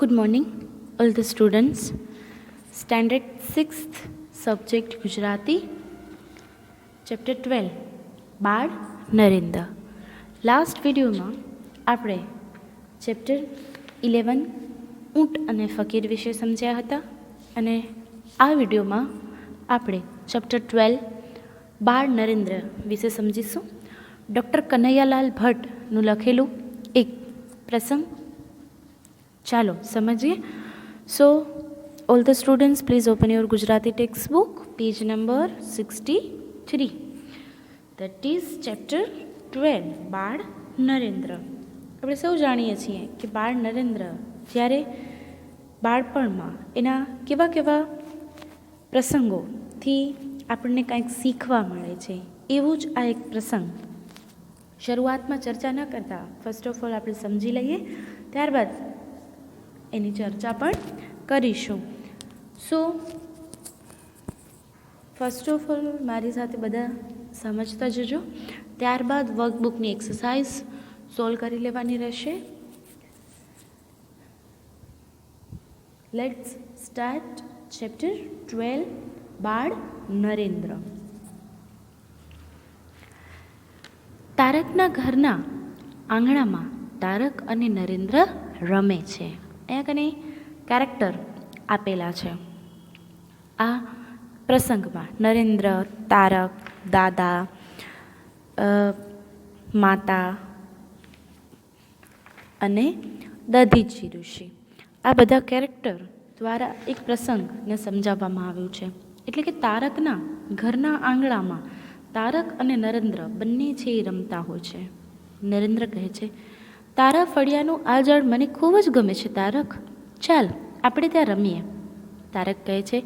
Good morning, all the students. Standard 6th subject Gujarati, chapter 12, બાળ Narendra last વિડીયોમાં આપણે chapter eleven ઊંટ અને ફકીર વિશે સમજ્યા હતા. અને આ વિડીયોમાં આપણે ચેપ્ટર ટ્વેલ્વ બાળ નરેન્દ્ર વિશે સમજીશું. ડૉક્ટર કનૈયાલાલ ભટ્ટનું લખેલું એક પ્રસંગ ચાલો, સમજીએ? So all the students please open your Gujarati text book page number sixty three that is chapter twelve બાળ નરેન્દ્ર આપણે સૌ જાણીએ છીએ કે બાળ નરેન્દ્ર જ્યારે બાળપણમાં એના કેવા કેવા પ્રસંગોથી આપણને કાંઈક શીખવા મળે છે, એવું જ આ એક પ્રસંગ. શરૂઆતમાં ચર્ચા ન કરતા ફર્સ્ટ ઓફ ઓલ આપણે સમજી લઈએ, ત્યારબાદ એની ચર્ચા પણ કરીશું. સો ફર્સ્ટ ઓફ ઓલ મારી સાથે બધા સમજતા જજો. ત્યારબાદ વર્કબુકની એક્સરસાઇઝ સોલ્વ કરી લેવાની રહેશે. લેટ્સ સ્ટાર્ટ ચેપ્ટર ટ્વેલ્વ બાળ નરેન્દ્ર. તારકના ઘરના આંગણામાં તારક અને નરેન્દ્ર રમે છે. અહીંયા કને કેરેક્ટર આપેલા છે. આ પ્રસંગમાં નરેન્દ્ર, તારક, દાદા માતા અને દધીજી ઋષિ. આ બધા કેરેક્ટર દ્વારા એક પ્રસંગને સમજાવવામાં આવ્યું છે. એટલે કે તારકના ઘરના આંગણામાં તારક અને નરેન્દ્ર બંને છે એ રમતા હોય છે. નરેન્દ્ર કહે છે તારા ફળિયાનું આ ઝાડ મને ખૂબ જ ગમે છે, તારક. ચાલ, આપણે ત્યાં રમીએ. તારક કહે છે,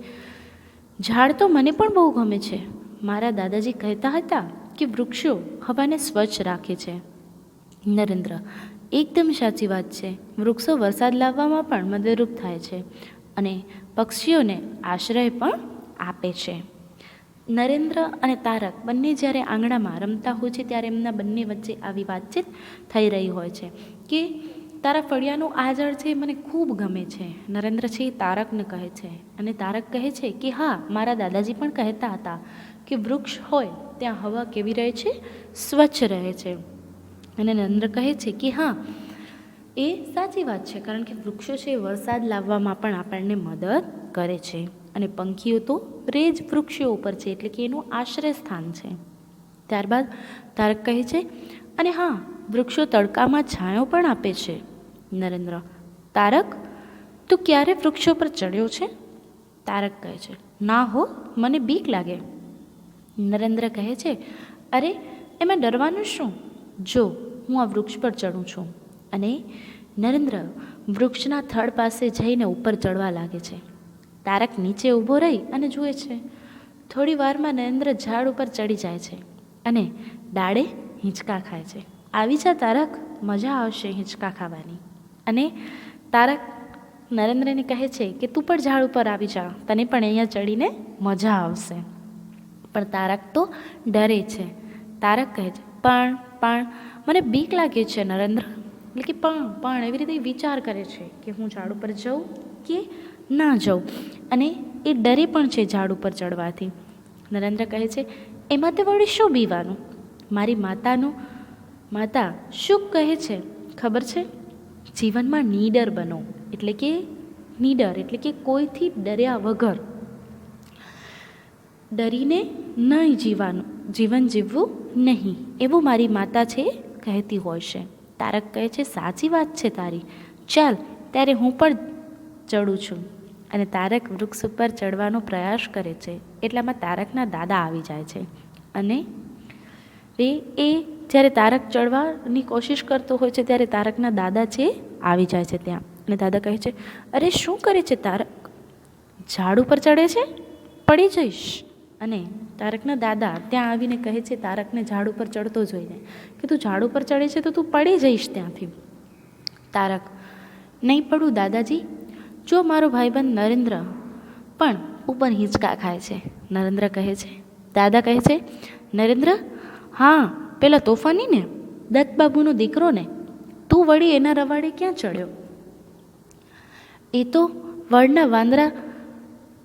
ઝાડ તો મને પણ બહુ ગમે છે. મારા દાદાજી કહેતા હતા કે વૃક્ષો હવાને સ્વચ્છ રાખે છે. નરેન્દ્ર, એકદમ સાચી વાત છે. વૃક્ષો વરસાદ લાવવામાં પણ મદદરૂપ થાય છે અને પક્ષીઓને આશ્રય પણ આપે છે. નરેન્દ્ર અને તારક બંને જ્યારે આંગણામાં રમતા હોય છે, ત્યારે એમના બંને વચ્ચે આવી વાતચીત થઈ રહી હોય છે કે તારા ફળિયાનું આ ઝાડ છે મને ખૂબ ગમે છે. નરેન્દ્ર છે એ તારકને કહે છે અને તારક કહે છે કે હા, મારા દાદાજી પણ કહેતા હતા કે વૃક્ષ હોય ત્યાં હવા કેવી રહે છે? સ્વચ્છ રહે છે. અને નરેન્દ્ર કહે છે કે હા, એ સાચી વાત છે કારણ કે વૃક્ષો છે વરસાદ લાવવામાં પણ આપણને મદદ કરે છે. અને પંખીઓ તો રેજ વૃક્ષો ઉપર છે, એટલે કે એનું આશ્રય સ્થાન છે. ત્યારબાદ તારક કહે છે, અને હા, વૃક્ષો તડકામાં છાંયો પણ આપે છે. નરેન્દ્ર, તારક, તું ક્યારે વૃક્ષો પર ચડ્યો છે? તારક કહે છે, ના હો, મને બીક લાગે. નરેન્દ્ર કહે છે, અરે, એમાં ડરવાનું શું? જો, હું આ વૃક્ષ પર ચડું છું. અને નરેન્દ્ર વૃક્ષના થડ પાસે જઈને ઉપર ચડવા લાગે છે. તારક નીચે ઊભો રહી અને જુએ છે. થોડી વારમાં નરેન્દ્ર ઝાડ ઉપર ચડી જાય છે અને ડાળે હિંચકા ખાય છે. આવી જા તારક મજા આવશે હિંચકા ખાવાની. અને તારક નરેન્દ્રને કહે છે કે, તું પણ ઝાડ ઉપર આવી જા, તને પણ અહીંયા ચડીને મજા આવશે. પણ તારક તો ડરે છે. તારક કહે છે, પણ પણ, મને બીક લાગે છે નરેન્દ્ર. એટલે કે, પણ પણ, એવી રીતે વિચાર કરે છે કે, હું ઝાડ ઉપર જાઉં કે ના જાઉં? અને એ ડરે પણ છે ઝાડ ઉપર ચડવાથી. નરેન્દ્ર કહે છે, એમાં તે વળી શું બીવાનું? મારી માતાનું, માતા શું કહે છે? ખબર છે? જીવનમાં નીડર બનો, એટલે કે નીડર, એટલે કે કોઈથી ડર્યા વગર. ડરીને નહીં જીવાનું, જીવન જીવવું નહીં, એવું મારી માતા છે કહેતી હોય છે. તારક કહે છે, સાચી વાત છે તારી. ચાલ, ત્યારે હું પણ ચડું છું. અને તારક વૃક્ષ ઉપર ચડવાનો પ્રયાસ કરે છે. એટલામાં તારકના દાદા આવી જાય છે. અને એ એ જ્યારે તારક ચડવાની કોશિશ કરતો હોય છે, ત્યારે તારકના દાદા છે, આવી જાય છે ત્યાં. અને દાદા કહે છે, અરે, શું કરે છે તારક? ઝાડ ઉપર ચડે છે? પડી જઈશ. અને તારકના દાદા ત્યાં આવીને કહે છે, તારકને ઝાડ ઉપર ચડતો જોઈને. કે તું ઝાડ ઉપર ચડે છે તો તું પડી જઈશ ત્યાંથી. તારક, નહીં પડું દાદાજી જો મારો ભાઈબંધ નરેન્દ્ર, પણ ઉપર હિંચકા ખાય છે. નરેન્દ્ર કહે છે, દાદા કહે છે, નરેન્દ્ર, હા, પેલા તોફાની ને દત્તબાબુનો દીકરો ને તું વળી એના રવાડે ક્યાં ચડ્યો? એ તો વડના વાંદરા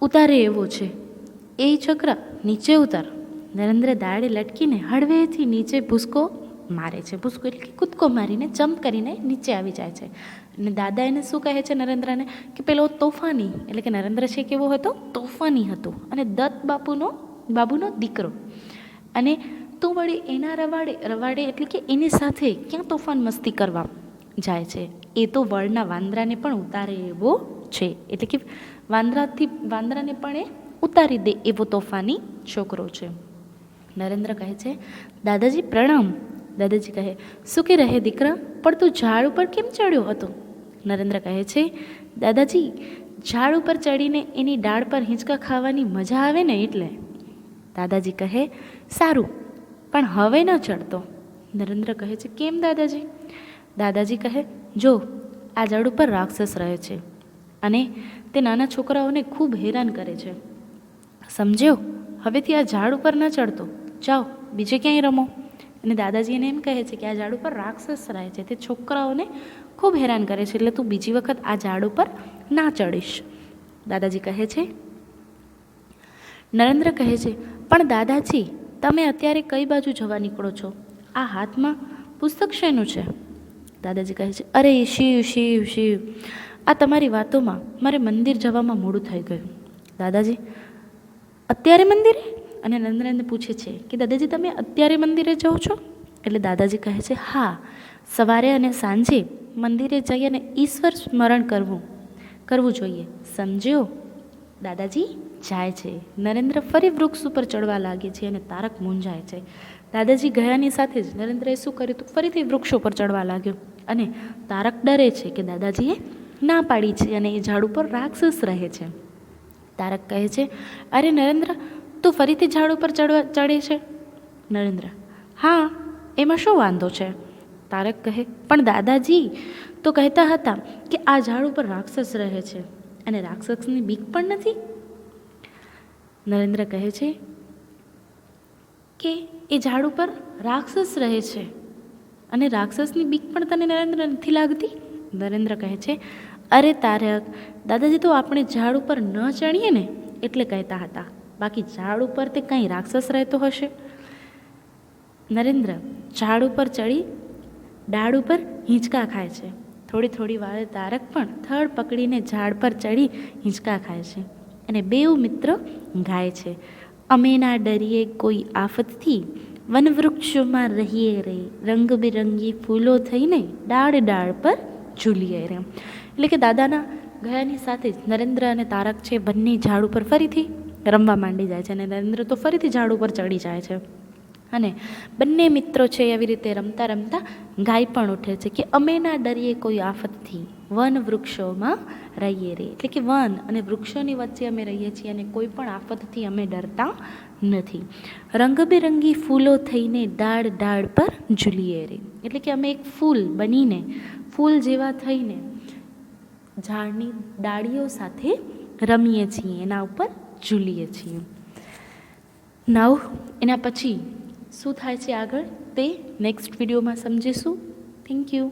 ઉતારે એવો છે. એ છોકરા નીચે ઉતાર. નરેન્દ્ર દાડે લટકીને હળવેથી નીચે ભૂસકો મારે છે. ભૂસકો એટલે કે કૂદકો મારીને જમ્પ કરીને નીચે આવી જાય છે. અને દાદા એને શું કહે છે નરેન્દ્રને? કે પેલો તોફાની, એટલે કે નરેન્દ્ર છે કેવો હતો? તોફાની હતો. અને દત્ત બાપુનો, બાબુનો દીકરો. અને તું વળી એના રવાડે રવાડે એટલે કે એની સાથે ક્યાં તોફાન મસ્તી કરવા જાય છે? એ તો વળના વાંદરાને પણ ઉતારે એવો છે. એટલે કે વાંદરાથી, વાંદરાને પણ એ ઉતારી દે એવો તોફાની છોકરો છે. નરેન્દ્ર કહે છે, દાદાજી, પ્રણામ. દાદાજી કહે, શું કે રહે દીકરા? પણ તું ઝાડ ઉપર કેમ ચડ્યો હતો? નરેન્દ્ર કહે છે, દાદાજી, ઝાડ ઉપર ચડીને એની ડાળ પર હિંચકા ખાવાની મજા આવે ને એટલે? દાદાજી કહે, સારું, પણ હવે ન ચડતો. નરેન્દ્ર કહે છે, કેમ દાદાજી? દાદાજી કહે, જો, આ ઝાડ ઉપર રાક્ષસ રહે છે અને તે નાના છોકરાઓને ખૂબ હેરાન કરે છે. સમજ્યો? હવેથી આ ઝાડ ઉપર ન ચડતો. જાઓ, બીજે ક્યાંય રમો. અને દાદાજી એને એમ કહે છે કે આ ઝાડ ઉપર રાક્ષસ રહે છે. તે છોકરાઓને ખૂબ હેરાન કરે છે. એટલે તું બીજી વખત આ ઝાડ ઉપર ના ચડીશ. દાદાજી કહે છે, નરેન્દ્ર કહે છે, પણ દાદાજી, તમે અત્યારે કઈ બાજુ જવા નીકળો છો? આ હાથમાં પુસ્તક શેનું છે? દાદાજી કહે છે, અરે શિવ શિવ શિવ. આ તમારી વાતોમાં મારે મંદિર જવામાં મોડું થઈ ગયું. દાદાજી, અત્યારે મંદિરે? અને નરેન્દ્રને પૂછે છે, કે દાદાજી, તમે અત્યારે મંદિરે જાઓ છો? એટલે દાદાજી કહે છે, હા, સવારે અને સાંજે મંદિરે જઈ અને ઈશ્વર સ્મરણ કરવું કરવું જોઈએ. સમજ્યો? દાદાજી, જાય છે. નરેન્દ્ર ફરી વૃક્ષ ઉપર ચડવા લાગે છે અને તારક મૂંઝાય છે. દાદાજી ગયાની સાથે જ નરેન્દ્રએ શું કર્યું તો ફરીથી વૃક્ષ ઉપર ચડવા લાગ્યો અને તારક ડરે છે કે દાદાજીએ ના પાડી છે અને એ ઝાડ ઉપર રાક્ષસ રહે છે. તારક કહે છે, અરે નરેન્દ્ર, તું ફરીથી ઝાડ ઉપર ચડવા, ચડે છે? નરેન્દ્ર, હા, એમાં શું વાંધો છે? તારક કહે, પણ દાદાજી, તો કહેતા હતા કે આ ઝાડ ઉપર રાક્ષસ રહે છે અને રાક્ષસની બીક પણ નથી? નરેન્દ્ર કહે છે કે એ ઝાડ ઉપર રાક્ષસ રહે છે અને રાક્ષસની બીક પણ તને નરેન્દ્ર નથી લાગતી? નરેન્દ્ર કહે છે, અરે તારક, દાદાજી તો આપણે ઝાડ ઉપર ન ચડીએ ને, એટલે કહેતા હતા. બાકી ઝાડ ઉપર તે કંઈ રાક્ષસ રહેતો હશે? નરેન્દ્ર, ઝાડ ઉપર ચડી ડાળ ઉપર હિંચકા ખાય છે. થોડી થોડી વારે તારક પણ થડ પકડીને ઝાડ પર ચડી હિંચકા ખાય છે અને બેઉ મિત્ર ગાય છે. અમે ના ડરીએ કોઈ આફતથી. વનવૃક્ષોમાં રહીએ રે, રંગબેરંગી ફૂલો થઈને ડાળ ડાળ પર ઝૂલીએ રે. એટલે કે દાદાના ગયાની સાથે જ નરેન્દ્ર અને તારક છે, બંને ઝાડ ઉપર ફરીથી રમવા માંડી જાય છે અને નરેન્દ્ર તો ફરીથી ઝાડ ઉપર ચડી જાય છે. અને બંને મિત્રો છે એવી રીતે રમતા રમતા ગાય પણ ઉઠે છે કે અમે ના ડરીએ કોઈ આફતથી વન વૃક્ષોમાં રહીએ રે. એટલે કે વન અને વૃક્ષોની વચ્ચે અમે રહીએ છીએ અને કોઈ પણ આફતથી અમે ડરતા નથી. રંગબેરંગી ફૂલો થઈને ડાળ ડાળ પર ઝૂલીએ રે. એટલે કે અમે એક ફૂલ બનીને, ફૂલ જેવા થઈને ઝાડની ડાળીઓ સાથે રમીએ છીએ, એના ઉપર ઝૂલીએ છીએ. નવ એના પછી શું થાય છે આગળ તે નેક્સ્ટ વિડીયોમાં સમજીશું. Thank you